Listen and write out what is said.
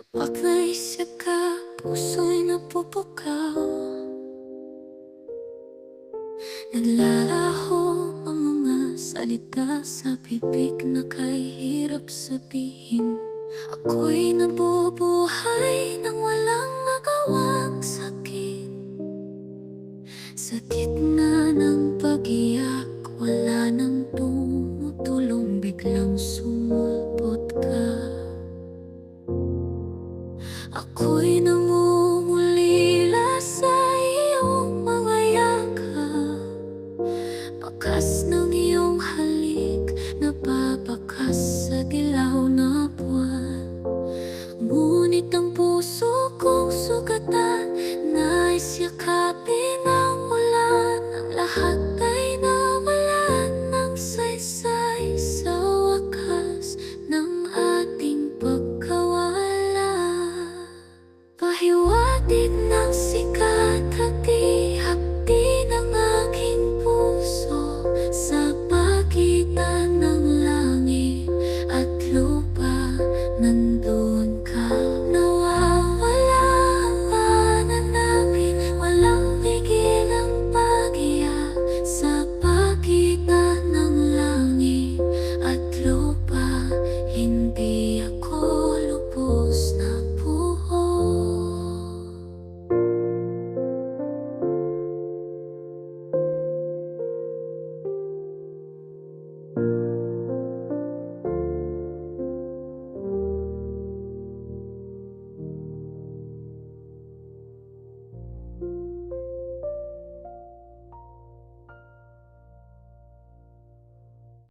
Naisip ka, puso'y napupukaw Naglalaho ang mga salita sa bibig na kahirap sabihin Ako'y nabubuhay nang walang magawang sakit Sa gitna ng pag-iyak, tâm in the